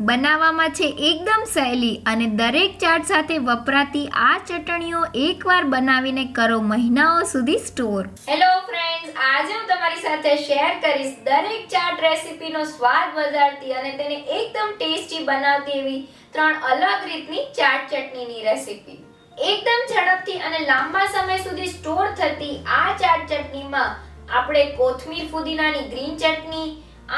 બનાવવામાં છે એકદમ સહેલી અને દરેક ચાટ સાથે વપરાતી આ ચટણીઓ એકવાર બનાવીને કરો મહિનાઓ સુધી સ્ટોર. હેલો ફ્રેન્ડ્સ આજે હું તમારી સાથે શેર કરીશ દરેક ચાટ રેસીપીનો સ્વાદ વધારતી અને તેને એકદમ ટેસ્ટી બનાવતી એવી ત્રણ અલગ રીતની ચાટ ચટણીની રેસીપી. એકદમ ઝડપથી અને લાંબા સમય સુધી સ્ટોર થતી આ ચાટ ચટણીમાં આપણે કોથમીર ફુદીનાની ગ્રીન ચટણી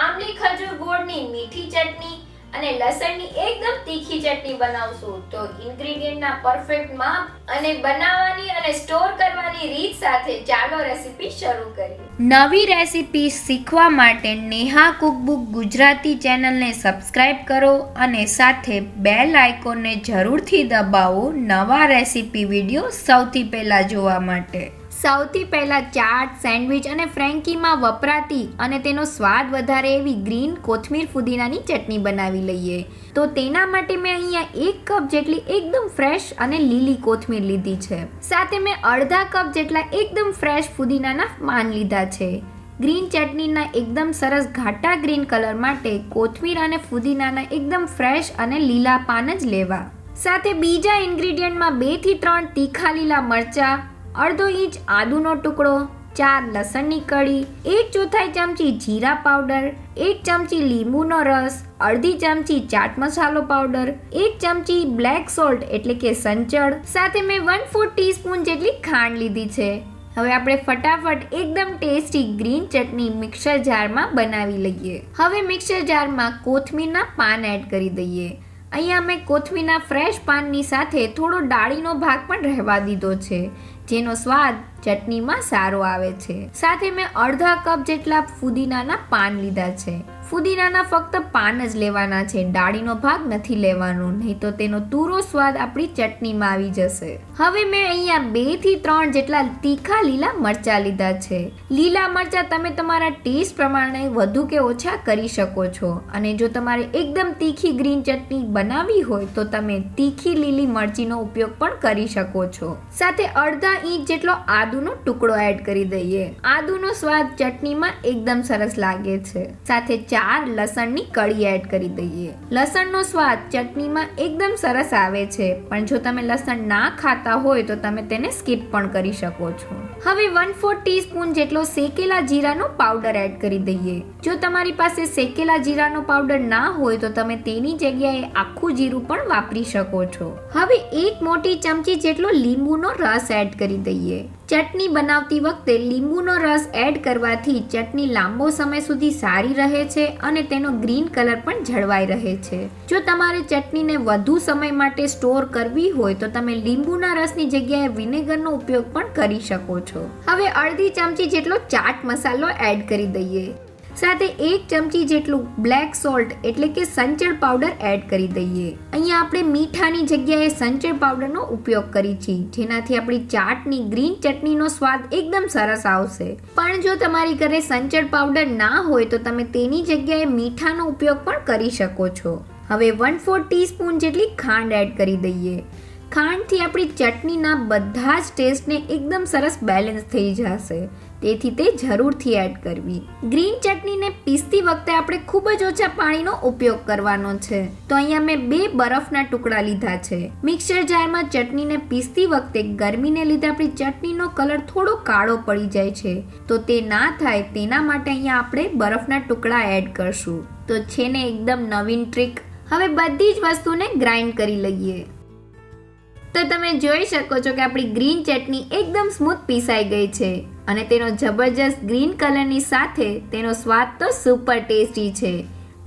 આમલી ખજૂર ગોળની મીઠી ચટણી અને લસણની એકદમ તીખી ચટણી બનાવશું. તો ઇન્ગ્રેડિયન્ટના પરફેક્ટ માપ અને બનાવવાની અને સ્ટોર કરવાની રીત સાથે ચાલો રેસીપી શરૂ કરીએ. નવી રેસીપી શીખવા માટે નેહા કુકબુક ગુજરાતી ચેનલને સબસ્ક્રાઇબ કરો અને સાથે બેલ આઇકોનને જરૂરથી દબાવો નવા રેસીપી વીડિયો સૌથી પહેલાં જોવા માટે. સૌથી પહેલાં ચાટ, સેન્ડવિચ અને ફ્રેન્કીમાં વપરાતી અને તેનો સ્વાદ વધારે એવી ગ્રીન કોથમીર ફુદીનાની ચટણી બનાવી લઈએ. તો તેના માટે મેં અહીંયા એક કપ જેટલી એકદમ ફ્રેશ અને લીલી કોથમીર લીધી છે. સાથે મેં અડધા કપ જેટલા એકદમ ફ્રેશ ફુદીનાના પાન લીધા છે. ગ્રીન ચટણીના એકદમ સરસ ઘાટા ગ્રીન કલર માટે કોથમીર અને ફુદીનાના એકદમ ફ્રેશ અને લીલા પાન જ લેવા. સાથે બીજા ઇન્ગ્રીડિયન્ટમાં બેથી ત્રણ તીખા લીલા મરચાં અડધો ઇંચ આદુનો ટુકડો, ચાર લસણની કળી, એક ચોથાઈ ચમચી જીરા પાવડર, એક ચમચી લીંબુનો રસ, અડધી ચમચી ચાટ મસાલો પાવડર, એક ચમચી બ્લેક સોલ્ટ એટલે કે સંચળ, સાથે મેં વન ફોર ટીસ્પૂન જેટલી ખાંડ લીધી છે. હવે આપણે ફટાફટ એકદમ ટેસ્ટી ગ્રીન ચટણી મિક્સર જારમાં બનાવી લઈએ. હવે મિક્સર જારમાં કોથમીરના પાન એડ કરી દઈએ. અહીંયા મેં કોથમીરના ફ્રેશ પાનની સાથે થોડો ડાળીનો ભાગ પણ રહેવા દીધો છે. જેનો સ્વાદ ચટણીમાં સારો આવે છે. સાથે મેં અડધા કપ જેટલા ફુદીનાના પાન લીધા છે. ફુદીનાના ફક્ત પાન જ લેવાના છે. ડાળીનો ભાગ નથી લેવાનો, નહીં તો તેનો તૂરો સ્વાદ આપણી ચટણીમાં આવી જશે. હવે મેં અહીંયા બેથી ત્રણ જેટલા તીખા લીલા મરચા લીધા છે. લીલા મરચા તમે તમારા ટેસ્ટ પ્રમાણે વધુ કે ઓછા કરી શકો છો. અને જો તમારે એકદમ તીખી ગ્રીન ચટણી બનાવવી હોય તો તમે તીખી લીલી મરચીનો ઉપયોગ પણ કરી શકો છો. સાથે અડધા ઇંચ જેટલો આદુનો ટુકડો એડ કરી દઈએ. આદુનો સ્વાદ ચટણીમાં એકદમ સરસ લાગે છે. સાથે ચાર લસણની કળી એડ કરી દઈએ. લસણનો સ્વાદ ચટણીમાં એકદમ સરસ આવે છે, પણ જો તમે લસણ ના ખાતા હોય તો તમે તેને સ્કીપ પણ કરી શકો છો. હવે વન ફોર ટીસ્પૂન જેટલો શેકેલા જીરાનો પાવડર એડ કરી દઈએ. જો તમારી પાસે શેકેલા જીરાનો પાવડર ના હોય તો તમે તેની જગ્યાએ આખું જીરું પણ વાપરી શકો છો. હવે એક મોટી ચમચી જેટલો લીંબુનો રસ એડ કરી દઈએ. ચટણી બનાવતી વખતે લીંબુનો રસ એડ કરવાથી ચટણી લાંબો સમય સુધી સારી રહે છે અને તેનો ગ્રીન કલર પણ જળવાઈ રહે છે. જો તમારે ચટણીને વધુ સમય માટે સ્ટોર કરવી હોય તો તમે લીંબુના રસની જગ્યાએ વિનેગરનો ઉપયોગ પણ કરી શકો છો. હવે અડધી ચમચી જેટલો ચાટ મસાલો એડ કરી દઈએ. સાથે એક ચમચી જેટલું બ્લેક સોલ્ટ એટલે કે સંચળ પાવડર એડ કરી દઈએ. અહીંયા આપણે મીઠાની જગ્યાએ સંચળ પાવડરનો ઉપયોગ કરી છે, જેનાથી આપણી ચાટની ગ્રીન ચટણીનો સ્વાદ એકદમ સરસ આવશે. પણ જો તમારી ઘરે સંચળ પાવડર ના હોય તો તમે તેની જગ્યાએ મીઠાનો ઉપયોગ પણ કરી શકો છો. હવે વન ફોર ટીસ્પૂન જેટલી ખાંડ એડ કરી દઈએ. ખાંડથી આપણી ચટણીના બધા જ ટેસ્ટને એકદમ સરસ બેલેન્સ થઈ જશે. તેથી તે જરૂરથી એડ કરવી. ગ્રીન ચટણીને પીસતી વખતે આપણે ખૂબ જ ઓછા પાણીનો ઉપયોગ કરવાનો છે. તો અહીંયા મેં બે બરફના ટુકડા લીધા છે. મિક્સર જારમાં ચટણીને પીસતી વખતે ગરમીને લીધે આપણી ચટણીનો કલર થોડો કાળો પડી જાય છે. તો તે ના થાય તેના માટે અહીંયા આપણે બરફના ટુકડા એડ કરશું. તો છે ને એકદમ નવીન ટ્રીક હવે બધી જ વસ્તુને ગ્રાઇન્ડ કરી લઈએ. તો તમે જોઈ શકો છો કે આપણી ગ્રીન ચટણી એકદમ સ્મૂથ પીસાઈ ગઈ છે અને તેનો જબરજસ્ત ગ્રીન કલરની સાથે તેનો સ્વાદ તો સુપર ટેસ્ટી છે.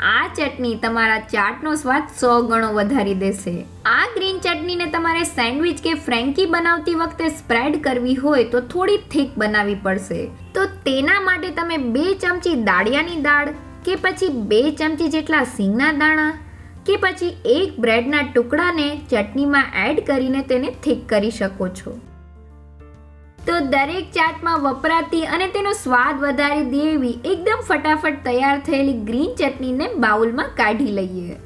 આ ચટણી તમારા ચાટનો સ્વાદ સો ગણો વધારી દેશે. આ ગ્રીન ચટણીને તમારે સેન્ડવિચ કે ફ્રેન્કી બનાવતી વખતે સ્પ્રેડ કરવી હોય તો થોડી થીક બનાવવી પડશે. તો તેના માટે તમે બે ચમચી દાળિયાની દાળ કે પછી બે ચમચી જેટલા સિંગના દાણા કે પછી એક બ્રેડના ટુકડાને ચટણીમાં એડ કરીને તેને થીક કરી શકો છો. તો દરેક ચાટમાં વપરાતી અને તેનો સ્વાદ વધારી દેવી એકદમ ફટાફટ તૈયાર થયેલી ગ્રીન ચટણીને બાઉલમાં કાઢી લઈએ.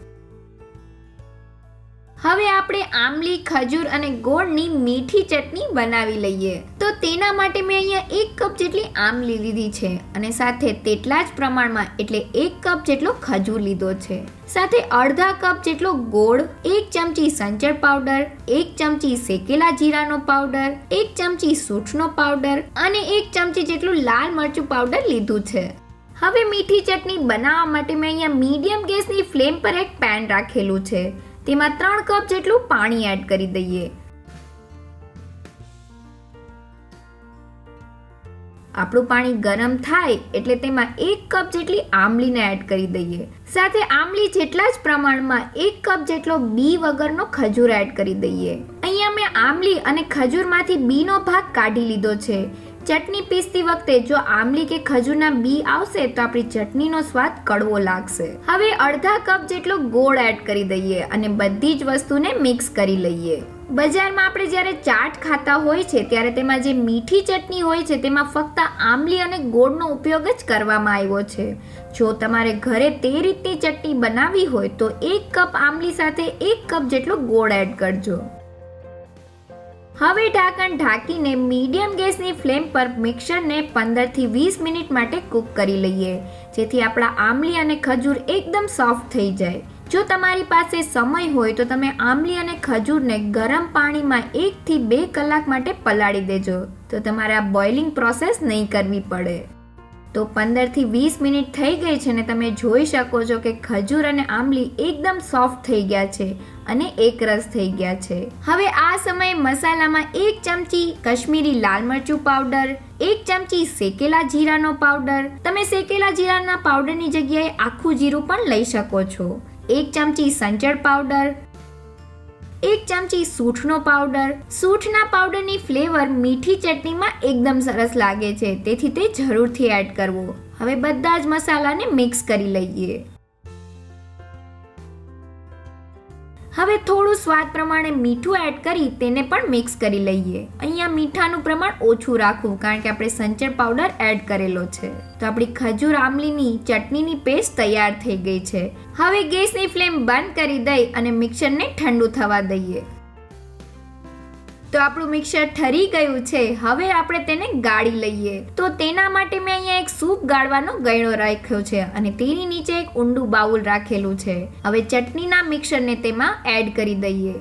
હવે આપણે આમલી ખજૂર અને ગોળની મીઠી ચટણી બનાવી લઈએ. તો તેના માટે મેં અહીંયા એક કપ જેટલી આમલી લીધી છે અને સાથે તેટલા જ પ્રમાણમાં એટલે એક કપ જેટલો ખજૂર લીધો છે. સાથે અડધા કપ જેટલો ગોળ, એક ચમચી સંચળ પાવડર, એક ચમચી શેકેલા જીરાનો પાવડર, એક ચમચી સૂઠનો પાવડર અને એક ચમચી જેટલું લાલ મરચું પાવડર લીધું છે. હવે મીઠી ચટણી બનાવવા માટે મેં અહીંયા મીડિયમ ગેસની ફ્લેમ પર એક પેન રાખેલું છે. તેમાં ત્રણ કપ જેટલું પાણી એડ કરી દઈએ. આપણું પાણી ગરમ થાય એટલે તેમાં એક કપ જેટલી આમલીને એડ કરી દઈએ. સાથે આમલી જેટલા જ પ્રમાણમાં એક કપ જેટલો બી વગરનો ખજૂર એડ કરી દઈએ. અહીંયા મેં આમલી અને ખજૂરમાંથી બીનો ભાગ કાઢી લીધો છે. ચટણી પીસતી વખતે જો આમલી કે ખજૂરના બી આવશે તો આપણી ચટણીનો સ્વાદ કડવો લાગશે. હવે અડધા કપ જેટલો ગોળ એડ કરી દઈએ અને બધી જ વસ્તુને મિક્સ કરી લઈએ. બજારમાં આપણે જ્યારે ચાટ ખાતા હોય છે, ત્યારે તેમાં જે મીઠી ચટણી હોય છે, તેમાં ફક્ત આમલી અને ગોળનો ઉપયોગ જ કરવામાં આવ્યો છે. જો તમારે ઘરે તે રીતની ચટણી બનાવવી હોય, તો એક કપ આમલી સાથે એક કપ જેટલો ગોળ એડ કરજો. હવે ઢાંકણ ઢાંકીને મીડિયમ ગેસની ફ્લેમ પર મિક્સરને પંદરથી વીસ મિનિટ માટે કૂક કરી લઈએ, જેથી આપણા આમલી અને ખજૂર એકદમ સોફ્ટ થઈ જાય. જો તમારી પાસે સમય હોય તો તમે આમલી અને ખજૂરને ગરમ પાણીમાં એકથી બે કલાક માટે પલાળી દેજો, તો તમારે આ બોઇલિંગ પ્રોસેસ નહીં કરવી પડે. તો પંદરથી વીસ મિનિટ થઈ ગઈ છે ને તમે જોઈ શકો છો કે ખજૂર અને આંબલી એકદમ સોફ્ટ થઈ ગયા છે અને એકરસ થઈ ગયા છે. હવે આ સમયે મસાલામાં એક ચમચી કશ્મીરી લાલ મરચું પાવડર એક ચમચી શેકેલા જીરાનો પાવડર તમે શેકેલા જીરાના પાવડરની જગ્યાએ આખું જીરું પણ લઈ શકો છો. એક ચમચી સંચળ પાવડર એક ચમચી સૂંઠનો પાવડર. સૂંઠના પાવડરની ફ્લેવર મીઠી ચટણીમાં એકદમ સરસ લાગે છે. તેથી તે જરૂરથી એડ કરવો. હવે બધા જ મસાલાને મિક્સ કરી લઈએ. હવે થોડું સ્વાદ પ્રમાણે મીઠું એડ કરી તેને પણ મિક્સ કરી લઈએ. અહીંયા મીઠાનું પ્રમાણ ઓછું રાખવું, કારણ કે આપણે સંચર પાવડર એડ કરેલો છે. તો આપણી ખજૂર આમલીની ચટણીની પેસ્ટ તૈયાર થઈ ગઈ છે. હવે ગેસની ફ્લેમ બંધ કરી દઈ અને મિક્સરને ઠંડુ થવા દઈએ. તો આપણું મિક્સર ઠરી ગયું છે. હવે આપણે તેને ગાળી લઈએ. તો તેના માટે મેં અહીંયા એક સૂપ ગાળવાનો ગયણો રાખ્યો છે અને તેની નીચે એક ઊંડું બાઉલ રાખેલું છે. હવે ચટણીના મિક્સરને તેમાં એડ કરી દઈએ.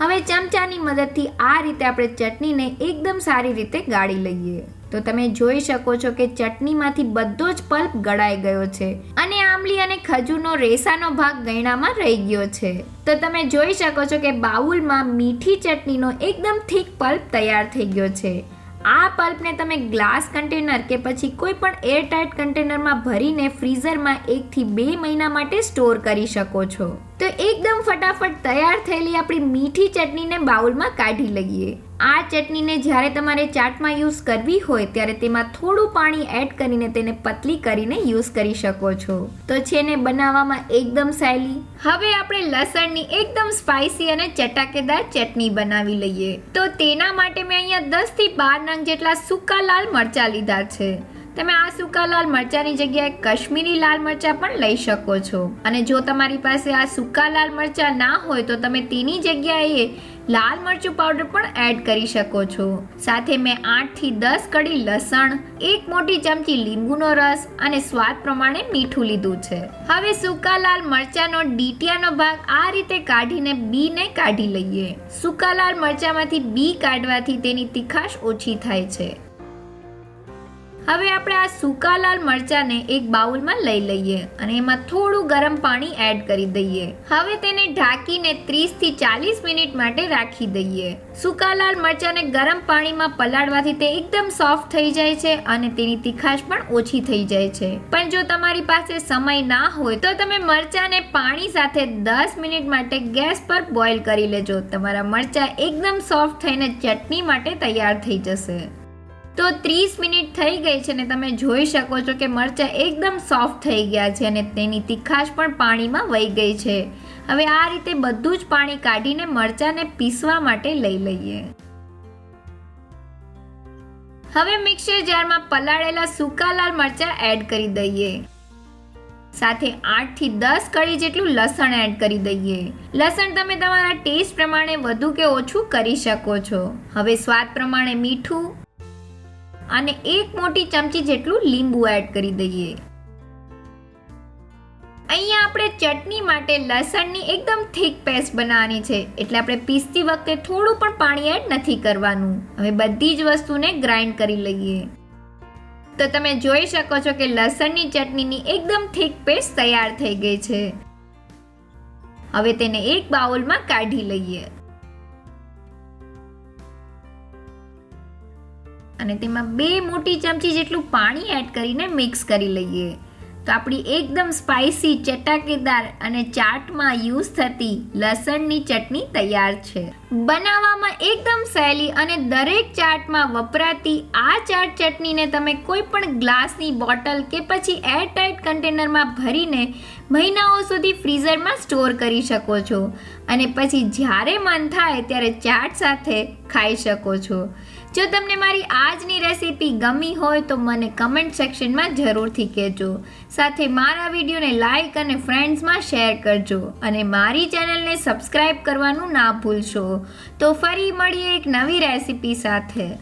હવે ચમચાની મદદથી આ રીતે આપણે ચટણીને એકદમ સારી રીતે ગાળી લઈએ. તો તમે જોઈ શકો છો કે ચટણીમાંથી બધો જ પલ્પ ગળાઈ ગયો છે અને આમલી અને ખજૂરનો રેસાનો ભાગ ગયણામાં રહી ગયો છે. તો તમે જોઈ શકો છો કે બાઉલમાં મીઠી ચટણીનો એકદમ થીક પલ્પ તૈયાર થઈ ગયો છે. આ પલ્પને તમે ગ્લાસ કન્ટેનર કે પછી કોઈ પણ એરટાઇટ કન્ટેનરમાં ભરીને ફ્રીઝરમાં એકથી બે મહિના માટે સ્ટોર કરી શકો છો. તો એકદમ ફટાફટ તૈયાર થયેલી આપણી મીઠી ચટણીને બાઉલમાં કાઢી લઈએ. આ ચટણીને જ્યારે તમારે ચાટમાં યુઝ કરવી હોય, ત્યારે તેમાં થોડું પાણી એડ કરીને તેને પતલી કરીને યુઝ કરી શકો છો. તો છે ને, બનાવવામાં એકદમ સહેલી હવે આપણે લસણની એકદમ સ્પાઇસી અને ચટાકેદાર ચટણી બનાવી લઈએ. તો તેના માટે મેં અહીંયા દસથી બાર નંગ જેટલા સૂકા લાલ મરચા લીધા છે. તમે આ સૂકા લાલ મરચાની જગ્યાએ કશ્મીરી લાલ મરચા પણ લઈ શકો છો. અને જો તમારી પાસે આ સૂકા લાલ મરચા ના હોય, તો તમે તેની જગ્યાએ લાલ મરચું પાવડર પણ એડ કરી શકો છો. સાથે મેં આઠથી દસ કડી લસણ, એક મોટી ચમચી લીંબુનો રસ અને સ્વાદ પ્રમાણે મીઠું લીધું છે. હવે સૂકા લાલ મરચાનો ડીટિયાનો ભાગ આ રીતે કાઢીને બીને કાઢી લઈએ. સૂકા લાલ મરચામાંથી બી કાઢવાથી તેની તીખાશ ઓછી થાય છે. હવે આપણે આ સૂકા લાલ મરચાને એક બાઉલમાં લઈ લઈએ અને એમાં થોડું ગરમ પાણી એડ કરી દઈએ. હવે તેને ઢાંકીને 30 થી ચાલીસ મિનિટ માટે રાખી દઈએ. સૂકા લાલ મરચાને ગરમ પાણીમાં પલાળવાથી તે એકદમ સોફ્ટ થઈ જાય છે અને તેની તીખાશ પણ ઓછી થઈ જાય છે. પણ જો તમારી પાસે સમય ના હોય તો તમે મરચાને પાણી સાથે દસ મિનિટ માટે ગેસ પર બોઇલ કરી લેજો. તમારા મરચા એકદમ સોફ્ટ થઈને ચટણી માટે તૈયાર થઈ જશે. તો ત્રીસ મિનિટ થઈ ગઈ છે ને તમે જોઈ શકો છો કે મરચાં એકદમ સોફ્ટ થઈ ગયા છે અને તેની તીખાશ પણ પાણીમાં વહી ગઈ છે. હવે આ રીતે બધું જ પાણી કાઢીને મરચાંને પીસવા માટે લઈ લઈએ. હવે મિક્સર જારમાં પલાળેલા સૂકા લાલ મરચાં એડ કરી દઈએ. સાથે આઠથી દસ કળી જેટલું લસણ એડ કરી દઈએ. લસણ તમે તમારા ટેસ્ટ પ્રમાણે વધુ કે ઓછું કરી શકો છો. હવે સ્વાદ પ્રમાણે મીઠું અને એક મોટી ચમચી જેટલું લીંબુ એડ કરી દઈએ. અહીંયા આપણે ચટણી માટે લસણની એકદમ થીક પેસ્ટ બનાવવાની છે. એટલે આપણે પીસતી વખતે થોડું પણ પાણી એડ નથી કરવાનું. હવે બધી જ વસ્તુને ગ્રાઇન્ડ કરી લઈએ. તો તમે જોઈ શકો છો કે લસણની ચટણીની એકદમ થીક પેસ્ટ તૈયાર થઈ ગઈ છે. હવે તેને એક બાઉલમાં કાઢી લઈએ. અને તેમાં બે મોટી ચમચી જેટલું પાણી એડ કરીને મિક્સ કરી લઈએ. તો આપણી એકદમ સ્પાઇસી ચટાકેદાર અને ચાટમાં યુઝ થતી લસણની ચટણી તૈયાર છે. બનાવવામાં એકદમ સહેલી અને દરેક ચાટમાં વપરાતી આ ચાટ ચટણીને તમે કોઈ પણ ગ્લાસની બોટલ કે પછી એરટાઇટ કન્ટેનરમાં ભરીને મહિનાઓ સુધી ફ્રીઝરમાં સ્ટોર કરી શકો છો. અને પછી જ્યારે મન થાય ત્યારે ચાટ સાથે ખાઈ શકો છો. જો તમને મારી આજની રેસીપી ગમી હોય તો મને કમેન્ટ સેક્શનમાં જરૂરથી કહેજો. સાથે મારા વિડીયોને લાઈક અને ફ્રેન્ડ્સમાં શેર કરજો અને મારી ચેનલને સબસ્ક્રાઈબ કરવાનું ના ભૂલશો. તો ફરી મળીએ એક નવી રેસીપી સાથે.